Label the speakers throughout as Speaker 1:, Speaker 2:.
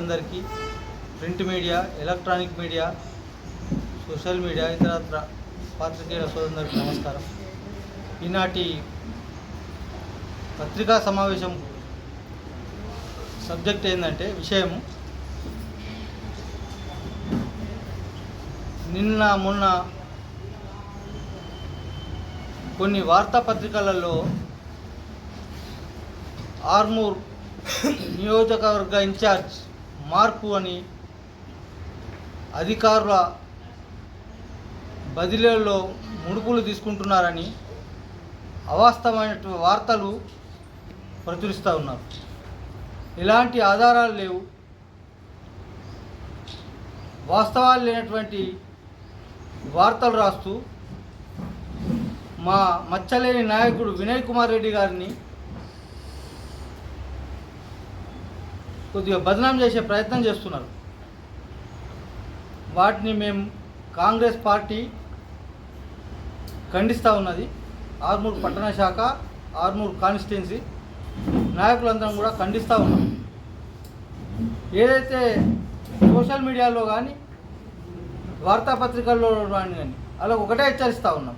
Speaker 1: పాత్రికేయులందరికీ print media electronic media social media ఇతరత్ర పాత్రికేయుల సోదరులకు నమస్కారం. ఈనాటి పత్రికా సమావేశం సబ్జెక్ట్ ఏంటంటే విషయము. నిన్న మొన్న కొన్ని వార్తాపత్రికలలో ఆర్మూర్ నియోజకవర్గ ఇన్ఛార్జ్ మార్పు అని అధికారుల బదిలీలలో ముడుపులు తీసుకుంటున్నారని అవాస్తవమైన వార్తలు ప్రచురిస్తూ ఉన్నారు. ఎలాంటి ఆధారాలు లేవు. వాస్తవాలు లేనటువంటి వార్తలు రాస్తూ మా మచ్చలేని నాయకుడు వినయ్ కుమార్ రెడ్డి గారిని కొద్దిగా బదనాం చేసే ప్రయత్నం చేస్తున్నారు. వాటిని మేము కాంగ్రెస్ పార్టీ ఖండిస్తూ ఉన్నది. ఆర్మూర్ పట్టణ శాఖ ఆర్మూర్ కాన్స్టిట్యున్సీ నాయకులందరం కూడా ఖండిస్తూ ఉన్నాం. ఏదైతే సోషల్ మీడియాలో కానీ వార్తాపత్రికల్లో కానీ కానీ అలా ఒకటే హెచ్చరిస్తూ ఉన్నాం.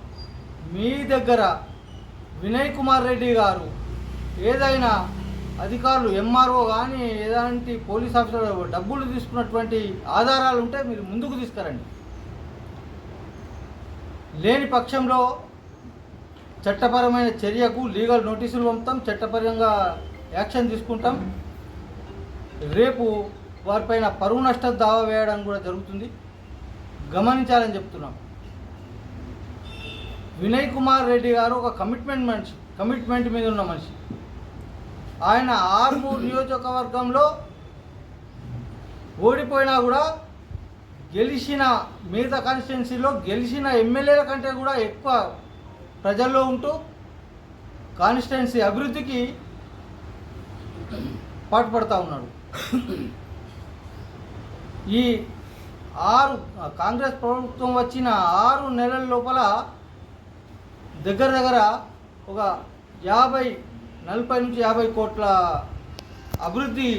Speaker 1: మీ దగ్గర వినయ్ కుమార్ రెడ్డి గారు ఏదైనా అధికారులు ఎంఆర్ఓ కానీ ఎలాంటి పోలీస్ ఆఫీసర్ డబ్బులు తీసుకున్నటువంటి ఆధారాలు ఉంటే మీరు ముందుకు తీసుకురండి. లేని పక్షంలో చట్టపరమైన చర్యకు లీగల్ నోటీసులు పంపుతాం చట్టపరంగా యాక్షన్ తీసుకుంటాం. రేపు వారిపైన పరువు నష్ట దావా వేయడం కూడా జరుగుతుంది. గమనించాలని చెప్తున్నాం. వినయ్ కుమార్ రెడ్డి గారు ఒక కమిట్మెంట్ మనిషి కమిట్మెంట్ మీద ఉన్న మనిషి. ఆయన ఆర్మూర్ నియోజకవర్గంలో ఓడిపోయినా కూడా గెలిచిన మిగతా కాన్స్టిట్యున్సీలో గెలిచిన ఎమ్మెల్యేల కంటే కూడా ఎక్కువ ప్రజల్లో ఉంటూ కాన్స్టిట్యున్సీ అభివృద్ధికి పాటుపడతా ఉన్నాడు. ఈ ఆరు కాంగ్రెస్ ప్రభుత్వం వచ్చిన ఆరు నెలల లోపల దగ్గర దగ్గర ఒక యాభై నలభై నుంచి యాభై కోట్ల అభివృద్ధి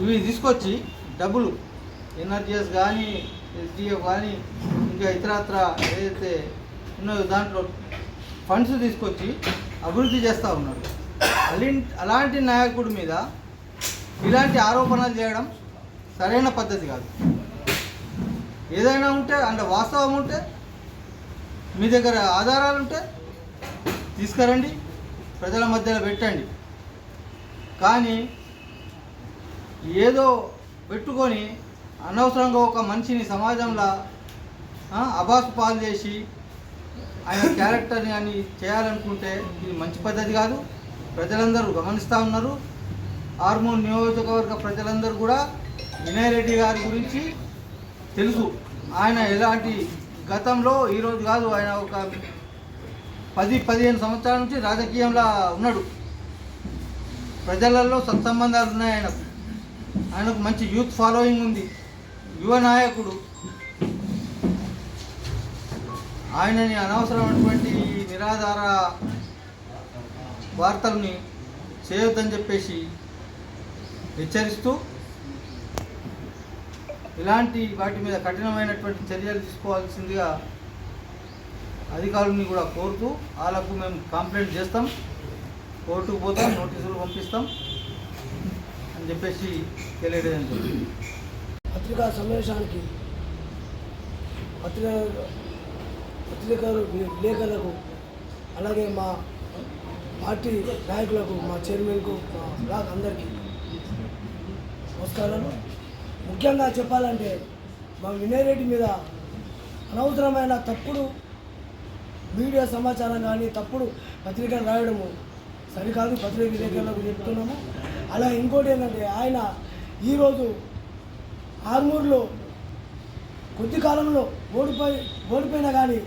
Speaker 1: ఇవి తీసుకొచ్చి డబ్బులు ఎన్ఆర్జిఎస్ కానీ ఎస్డిఎఫ్ కానీ ఇంకా ఇతరత్ర ఏదైతే ఉన్నాయో దాంట్లో ఫండ్స్ తీసుకొచ్చి అభివృద్ధి చేస్తూ ఉన్నాడు అలి అలాంటి నాయకుడి మీద ఇలాంటి ఆరోపణలు చేయడం సరైన పద్ధతి కాదు. ఏదైనా ఉంటే అంటే వాస్తవం ఉంటే మీ దగ్గర ఆధారాలు ఉంటే తీసుకురండి ప్రజల మధ్యలో పెట్టండి. కానీ ఏదో పెట్టుకొని అనవసరంగా ఒక మనిషిని సమాజంలో అబాసు పాలు చేసి ఆయన క్యారెక్టర్ని అని చేయాలనుకుంటే ఇది మంచి పద్ధతి కాదు. ప్రజలందరూ గమనిస్తూ ఉన్నారు. ఆర్మూర్ నియోజకవర్గ ప్రజలందరూ కూడా వినయ్ రెడ్డి గారి గురించి తెలుసు. ఆయన ఎలాంటి గతంలో ఈరోజు కాదు ఆయన ఒక పది పదిహేను సంవత్సరాల నుంచి రాజకీయంలో ఉన్నాడు. ప్రజలలో సత్సంబంధాలు ఉన్నాయి ఆయనకు. ఆయనకు మంచి యూత్ ఫాలోయింగ్ ఉంది. యువ నాయకుడు. ఆయనని అనవసరమైనటువంటి నిరాధార వార్తల్ని చేయొద్దని చెప్పేసి హెచ్చరిస్తూ ఇలాంటి వాటి మీద కఠినమైనటువంటి చర్యలు తీసుకోవాల్సిందిగా అధికారులని కూడా కోరుతూ వాళ్ళకు మేము కంప్లైంట్ చేస్తాం. కోర్టుకు పోతాం నోటీసులు పంపిస్తాం అని చెప్పేసి తెలియడం జరిగింది.
Speaker 2: పత్రికా సమావేశానికి పత్రిక పత్రికలు విలేకరులకు అలాగే మా పార్టీ నాయకులకు మా చైర్మన్కు మా బ్లాక్ అందరికీ నమస్కారాలు. ముఖ్యంగా చెప్పాలంటే మా వినయ్ రెడ్డి మీద అనవసరమైన తప్పుడు మీడియా సమాచారం కానీ తప్పుడు పత్రికలు రాయడము సరికాదు పత్రిక విలేకరులకు చెప్తున్నాము. అలా ఇంకోటి ఏంటంటే ఆయన ఈరోజు ఆర్మూర్లో కొద్ది కాలంలో ఓడిపోయి ఓడిపోయినా కానీ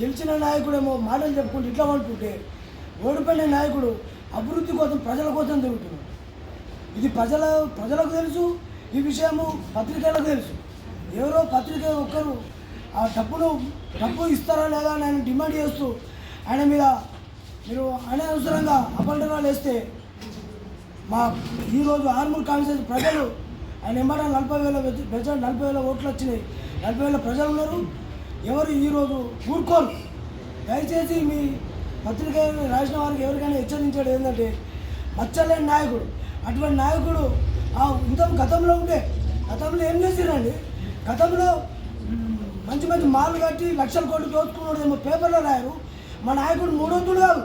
Speaker 2: గెలిచిన నాయకుడేమో మాటలు చెప్పుకుంటూ ఇట్లా అంటుంటే ఓడిపోయిన నాయకుడు అభివృద్ధి కోసం ప్రజల కోసం తిరుగుతున్నాడు. ఇది ప్రజల ప్రజలకు తెలుసు ఈ విషయము పత్రికలకు తెలుసు. ఎవరో పత్రిక ఒక్కరు ఆ డబ్బును డబ్బు ఇస్తారా లేదా నేను ఆయన డిమాండ్ చేస్తూ ఆయన మీద మీరు అనవసరంగా అపల్టనాలు వేస్తే మా ఈరోజు ఆర్మూర్ కాన్స్టిట్యూన్సీ ప్రజలు ఆయన ఎమ్మట నలభై వేల ప్రజలు నలభై వేల ఓట్లు వచ్చినాయి. నలభై వేల ప్రజలు ఉన్నారు. ఎవరు ఈరోజు ఊరుకోరు. దయచేసి మీ పత్రిక రాసిన వారికి ఎవరికైనా హెచ్చరించాడు ఏంటంటే మచ్చలేని నాయకుడు. అటువంటి నాయకుడు ఆ ఇంత గతంలో ఉండే గతంలో ఏం చేసిరండి? గతంలో మంచి మంచి మాలు కట్టి లక్షల కోట్లు దోచుకున్నాడు ఏమో పేపర్లో రాయరు. మా నాయకుడు మూడొద్దులు కాదు.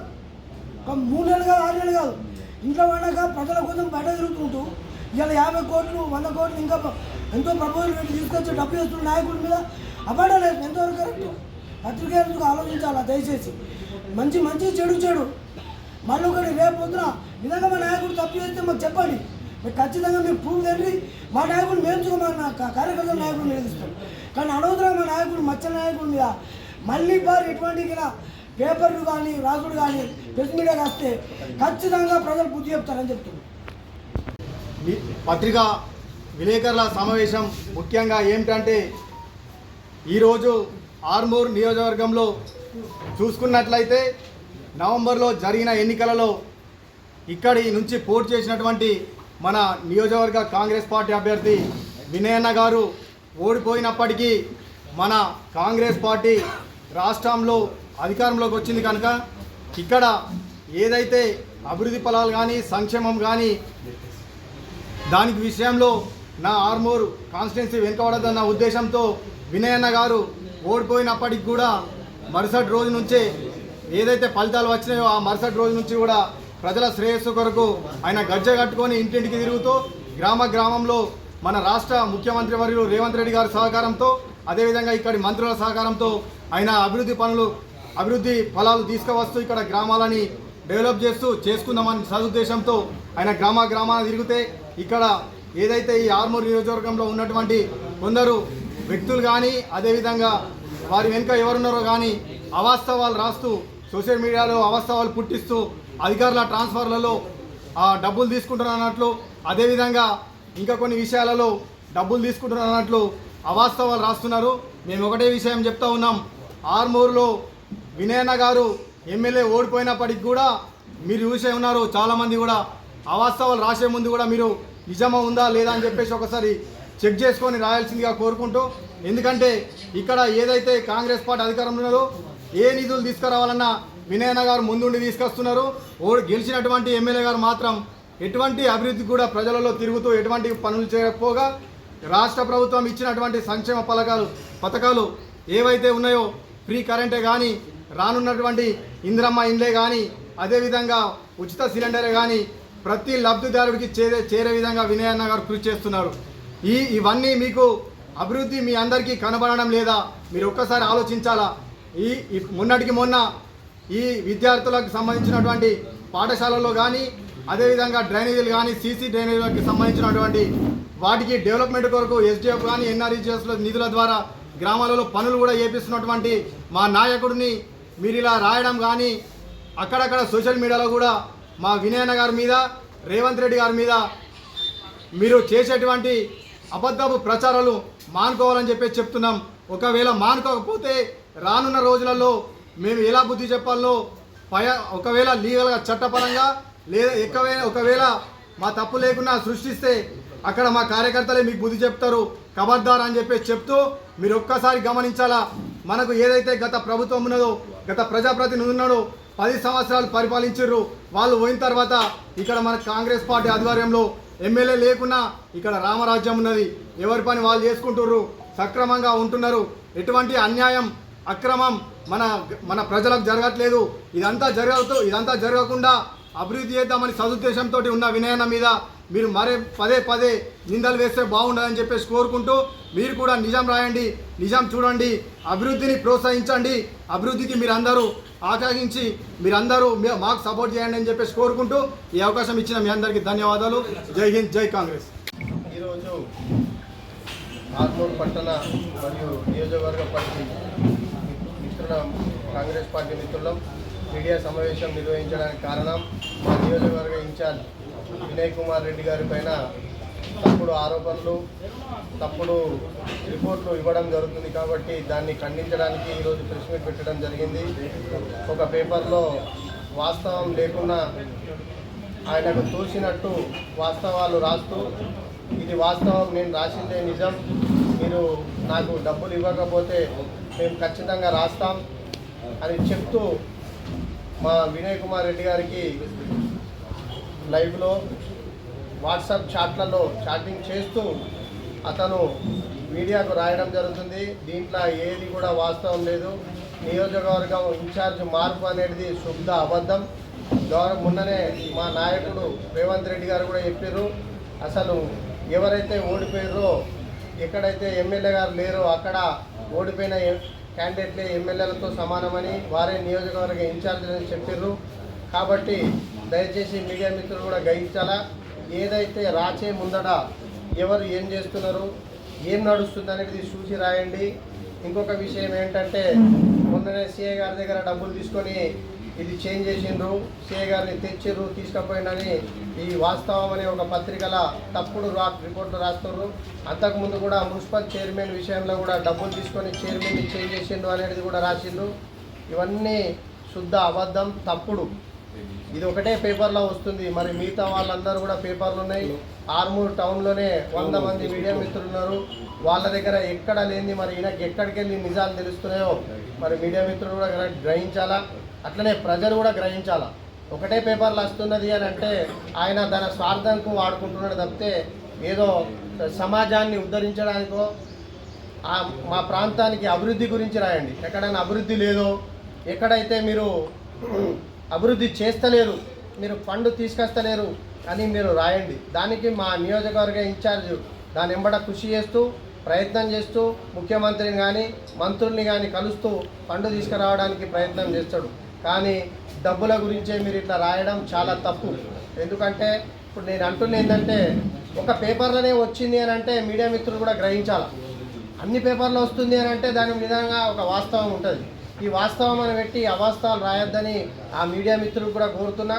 Speaker 2: ఒక మూడు నెలలు కాదు ఆరు నెలలు కాదు. ఇంట్లో వండక ప్రజల కోసం బయట తిరుగుతుంటూ ఇవాళ యాభై కోట్లు వంద కోట్లు ఇంకా ఎంతో ప్రపోజల్ పెట్టి తీసుకొచ్చి డబ్బు చేస్తున్న నాయకుడి మీద అబద్ధాలు ఎంతవరకు కరెక్ట్? పత్రికేయులకు ఆలోచించాలా? దయచేసి. మంచి మంచి చెడు చెడు. మళ్ళీ ఒకటి రేపు పొద్దున నిజంగా మా నాయకుడు తప్పు చేస్తే మాకు చెప్పండి. మీరు ఖచ్చితంగా మీరు పూలు తండ్రి. మా నాయకుడు మేము మా నా- కార్యకర్తల నాయకుడు నిలదీస్తాం. నాయకుడు మచ్చ నాయకుడు మీద మళ్ళీ బార్ ఎటువంటి ఇలా పేపర్లు కానీ రాసుడు కానీ ప్రెస్ మీడియా వస్తే ఖచ్చితంగా ప్రజలు బుద్ధి చెప్తారని
Speaker 3: చెప్తున్నారు. పత్రికా విలేకరుల సమావేశం ముఖ్యంగా ఏమిటంటే ఈరోజు ఆర్మూర్ నియోజకవర్గంలో చూసుకున్నట్లయితే నవంబర్లో జరిగిన ఎన్నికలలో ఇక్కడి నుంచి పోటీ చేసినటువంటి మన నియోజకవర్గ కాంగ్రెస్ పార్టీ అభ్యర్థి వినయన్న గారు ఓడిపోయినప్పటికీ మన కాంగ్రెస్ పార్టీ రాష్ట్రంలో అధికారంలోకి వచ్చింది కనుక ఇక్కడ ఏదైతే అభివృద్ధి ఫలాలు కానీ సంక్షేమం కానీ దానికి విషయంలో నా ఆర్మూర్ కాన్స్టిట్యున్సీ వెనుకబడదన్న ఉద్దేశంతో వినయన్న గారు ఓడిపోయినప్పటికి కూడా మరుసటి రోజు నుంచే ఏదైతే ఫలితాలు వచ్చినాయో ఆ మరుసటి రోజు నుంచి కూడా ప్రజల శ్రేయస్సు కొరకు ఆయన గజ్జ కట్టుకొని ఇంటింటికి తిరుగుతూ గ్రామ గ్రామంలో మన రాష్ట్ర ముఖ్యమంత్రి వర్యులు రేవంత్ రెడ్డి గారి సహకారంతో అదేవిధంగా ఇక్కడి మంత్రుల సహకారంతో ఆయన అభివృద్ధి పనులు అభివృద్ధి ఫలాలు తీసుకువస్తూ ఇక్కడ గ్రామాలని డెవలప్ చేస్తూ చేసుకుందామని సదుద్దేశంతో ఆయన గ్రామ గ్రామాన తిరిగితే ఇక్కడ ఏదైతే ఈ ఆర్మూర్ నియోజకవర్గంలో ఉన్నటువంటి కొందరు వ్యక్తులు కానీ అదేవిధంగా వారి వెనుక ఎవరున్నారో కానీ అవాస్తవాలు రాస్తూ సోషల్ మీడియాలో అవాస్తవాలు పుట్టిస్తూ అధికారుల ట్రాన్స్ఫర్లలో డబ్బులు తీసుకుంటున్నారు అన్నట్లు అదేవిధంగా ఇంకా కొన్ని విషయాలలో డబ్బులు తీసుకుంటున్నారు అన్నట్లు అవాస్తవాలు రాస్తున్నారు. మేము ఒకటే విషయం చెప్తా ఉన్నాం. ఆర్మూర్లో వినయన్న గారు ఎమ్మెల్యే ఓడిపోయినప్పటికి కూడా మీరు చూసే ఉన్నారు చాలామంది కూడా. అవాస్తవాలు రాసే ముందు కూడా మీరు నిజమా ఉందా లేదా అని చెప్పేసి ఒకసారి చెక్ చేసుకొని రాయాల్సిందిగా కోరుకుంటూ ఎందుకంటే ఇక్కడ ఏదైతే కాంగ్రెస్ పార్టీ అధికారంలో ఉన్నదో ఏ నిధులు తీసుకురావాలన్నా వినయన్న గారు ముందుండి తీసుకొస్తున్నారు. ఓడి గెలిచినటువంటి ఎమ్మెల్యే గారు మాత్రం ఎటువంటి అభివృద్ధి కూడా ప్రజలలో తిరుగుతూ ఎటువంటి పనులు చేయకపోగా రాష్ట్ర ప్రభుత్వం ఇచ్చినటువంటి సంక్షేమ పథకాలు పథకాలు ఏవైతే ఉన్నాయో ఫ్రీ కరెంటే కానీ రానున్నటువంటి ఇంద్రమ్మ ఇండ్లే కానీ అదేవిధంగా ఉచిత సిలిండరే కానీ ప్రతి లబ్ధిదారుడికి చేరే చేరే విధంగా వినయన్న గారు కృషి చేస్తున్నారు. ఈ ఇవన్నీ మీకు అభివృద్ధి మీ అందరికీ కనబడడం లేదా మీరు ఒక్కసారి ఆలోచించాలా? ఈ ఈ మొన్నటికి మొన్న ఈ విద్యార్థులకు సంబంధించినటువంటి పాఠశాలల్లో కానీ అదేవిధంగా డ్రైనేజీలు కానీ సీసీ డ్రైనేజీలకు సంబంధించినటువంటి వాటికి డెవలప్మెంట్ కొరకు ఎస్డిఎఫ్ కానీ ఎన్ఆర్ఈజిఎస్ల నిధుల ద్వారా గ్రామాలలో పనులు కూడా చేపిస్తున్నటువంటి మా నాయకుడిని మీరు ఇలా రాయడం కానీ అక్కడక్కడ సోషల్ మీడియాలో కూడా మా వినయన గారి మీద రేవంత్ రెడ్డి గారి మీద మీరు చేసేటువంటి అబద్ధపు ప్రచారాలు మానుకోవాలని చెప్పేసి చెప్తున్నాం. ఒకవేళ మానుకోకపోతే రానున్న రోజులలో మేము ఎలా బుద్ధి చెప్పాలో పయ ఒకవేళ లీగల్గా చట్టపరంగా లేదా ఎక్కువైనా ఒకవేళ మా తప్పు లేకుండా సృష్టిస్తే అక్కడ మా కార్యకర్తలే మీకు బుద్ధి చెప్తారు ఖబర్దార్ అని చెప్పేసి చెప్తూ మీరు ఒక్కసారి గమనించాలా? మనకు ఏదైతే గత ప్రభుత్వం ఉన్నదో గత ప్రజాప్రతినిధి ఉన్నాడో పది సంవత్సరాలు పరిపాలించారు. వాళ్ళు పోయిన తర్వాత ఇక్కడ మన కాంగ్రెస్ పార్టీ ఆధ్వర్యంలో ఎమ్మెల్యే లేకున్నా ఇక్కడ రామరాజ్యం ఉన్నది. ఎవరి పని వాళ్ళు చేసుకుంటుర్రు? సక్రమంగా ఉంటున్నారు. ఎటువంటి అన్యాయం అక్రమం మన మన ప్రజలకు జరగట్లేదు. ఇదంతా జరగదు ఇదంతా జరగకుండా అభివృద్ధి చేద్దామని సదుద్దేశంతో ఉన్న వినయన మీద మీరు మరే పదే పదే నిందలు వేస్తే బాగుండదని చెప్పేసి కోరుకుంటూ మీరు కూడా నిజం రాయండి నిజం చూడండి అభివృద్ధిని ప్రోత్సహించండి అభివృద్ధికి మీరందరూ ఆకాంక్షించి మీరందరూ మాకు సపోర్ట్ చేయండి అని చెప్పేసి కోరుకుంటూ ఈ అవకాశం ఇచ్చిన మీ అందరికీ ధన్యవాదాలు. జై హింద్ జై కాంగ్రెస్.
Speaker 4: ఈరోజు ఆత్మూరు పట్టణ మరియు నియోజకవర్గ పార్టీ మిత్రుల కాంగ్రెస్ పార్టీ మిత్రులం మీడియా సమావేశం నిర్వహించడానికి కారణం మా నియోజకవర్గ ఇన్ఛార్జ్ వినయ్ కుమార్ రెడ్డి గారి పైన తప్పుడు ఆరోపణలు తప్పుడు రిపోర్ట్లు ఇవ్వడం జరుగుతుంది కాబట్టి దాన్ని ఖండించడానికి ఈరోజు ప్రెస్ మీట్ పెట్టడం జరిగింది. ఒక పేపర్లో వాస్తవం లేకుండా ఆయనకు తోసినట్టు వాస్తవాలు రాస్తూ ఇది వాస్తవం నేను రాసిందే నిజం. మీరు నాకు డబ్బులు ఇవ్వకపోతే మేము ఖచ్చితంగా రాస్తాం అని చెప్తూ మా వినయ్ కుమార్ రెడ్డి గారికి లైవ్లో వాట్సాప్ చాట్లలో చాటింగ్ చేస్తూ అతను మీడియాకు రాయడం జరుగుతుంది. దీంట్లో ఏది కూడా వాస్తవం లేదు. నియోజకవర్గం ఇన్ఛార్జ్ మార్పు అనేది శుద్ధ అబద్ధం. గౌరవ మొన్ననే మా నాయకుడు రేవంత్ రెడ్డి గారు కూడా చెప్పారు అసలు ఎవరైతే ఓడిపోయారో ఎక్కడైతే ఎమ్మెల్యే గారు లేరో అక్కడ ఓడిపోయిన క్యాండిడేట్లే ఎమ్మెల్యేలతో సమానమని వారే నియోజకవర్గ ఇన్ఛార్జీలని చెప్పారు కాబట్టి దయచేసి మీడియా మిత్రులు కూడా గ్రహించాలా ఏదైతే రాచే ముందట ఎవరు ఏం చేస్తున్నారు ఏం నడుస్తుంది అనేది చూసి రాయండి. ఇంకొక విషయం ఏంటంటే మొన్ననే సీఏ గారి దగ్గర డబ్బులు తీసుకొని ఇది చేంజ్ చేసిండ్రు సీఏ గారిని తెచ్చిర్రు తీసుకుపోయిండని ఈ వాస్తవం అనే ఒక పత్రికల తప్పుడు రా రిపోర్ట్లు రాస్తున్నారు అంతకుముందు కూడా మున్సిపల్ చైర్మన్ విషయంలో కూడా డబ్బులు తీసుకొని చైర్మన్ని చేంజ్ చేసిండ్రు అనేది కూడా రాసిండ్రు. ఇవన్నీ శుద్ధ అబద్ధం తప్పుడు. ఇది ఒకటే పేపర్లో వస్తుంది. మరి మిగతా వాళ్ళందరూ కూడా పేపర్లు ఉన్నాయి. ఆర్మూర్ టౌన్లోనే వంద మంది మీడియా మిత్రులు ఉన్నారు వాళ్ళ దగ్గర ఎక్కడ లేని మరి ఈయనకి ఎక్కడికి వెళ్ళి నిజాలు తెలుస్తున్నాయో మరి మీడియా మిత్రులు కూడా గ్రహించాలా? అట్లనే ప్రజలు కూడా గ్రహించాలా? ఒకటే పేపర్లు వస్తున్నది అని అంటే ఆయన తన స్వార్థంకు వాడుకుంటున్నాడు తప్పితే ఏదో సమాజాన్ని ఉద్ధరించడానికో మా ప్రాంతానికి అభివృద్ధి గురించి రాయండి. ఎక్కడైనా అభివృద్ధి లేదో ఎక్కడైతే మీరు అభివృద్ధి చేస్తలేరు మీరు ఫండ్ తీసుకొస్తలేరు అని మీరు రాయండి. దానికి మా నియోజకవర్గ ఇన్ఛార్జ్ దాని వెంబడ కృషి చేస్తూ ప్రయత్నం చేస్తూ ముఖ్యమంత్రిని కానీ మంత్రుల్ని కానీ కలుస్తూ ఫండ్ తీసుకురావడానికి ప్రయత్నం చేస్తాడు. కానీ డబ్బుల గురించే మీరు ఇట్లా రాయడం చాలా తప్పు. ఎందుకంటే ఇప్పుడు నేను అంటున్న ఏంటంటే ఒక పేపర్లోనే వచ్చింది అని అంటే మీడియా మిత్రులు కూడా గ్రహించాలి? అన్ని పేపర్లు వస్తుంది అని అంటే దాని నిజంగా ఒక వాస్తవం ఉంటుంది. ఈ వాస్తవం అని పెట్టి అవాస్తవాలు రాయొద్దని ఆ మీడియా మిత్రులు కూడా కోరుతున్నా.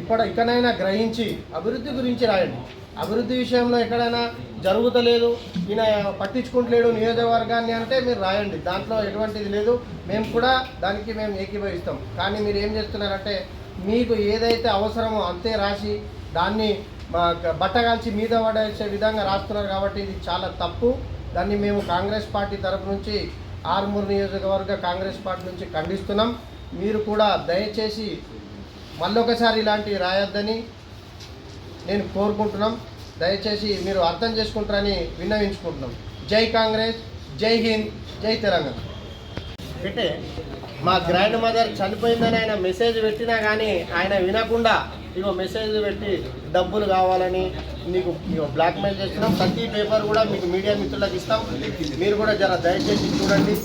Speaker 4: ఇప్పుడు ఇకనైనా గ్రహించి అభివృద్ధి గురించి రాయండి. అభివృద్ధి విషయంలో ఎక్కడైనా జరుగుతలేదు. ఈయన పట్టించుకుంటలేడు నియోజకవర్గాన్ని అంటే మీరు రాయండి. దాంట్లో ఎటువంటిది లేదు. మేము కూడా దానికి మేము ఏకీభవిస్తాం. కానీ మీరు ఏం చేస్తున్నారంటే మీకు ఏదైతే అవసరమో అంతే రాసి దాన్ని బట్టగాల్చి మీద పడేసే విధంగా రాస్తున్నారు కాబట్టి ఇది చాలా తప్పు. దాన్ని మేము కాంగ్రెస్ పార్టీ తరపు నుంచి ఆర్మూర్ నియోజకవర్గ కాంగ్రెస్ పార్టీ నుంచి ఖండిస్తున్నాం. మీరు కూడా దయచేసి మళ్ళొకసారి ఇలాంటివి రాయొద్దని నేను కోరుకుంటున్నాం. దయచేసి మీరు అర్థం చేసుకుంటారని విన్నవించుకుంటున్నాం. జై కాంగ్రెస్ జై హింద్ జై తెలంగాణ. పెట్టే మా గ్రాండ్ మదర్ చనిపోయిందని ఆయన మెసేజ్ పెట్టినా కానీ ఆయన వినకుండా ఇగో మెసేజ్ పెట్టి డబ్బులు కావాలని నీకు ఇగో బ్లాక్మెయిల్ చేస్తున్నాం. ప్రతి పేపర్ కూడా మీకు మీడియా మిత్రులకు ఇస్తాం. మీరు కూడా జర దయచేసి చూడండి.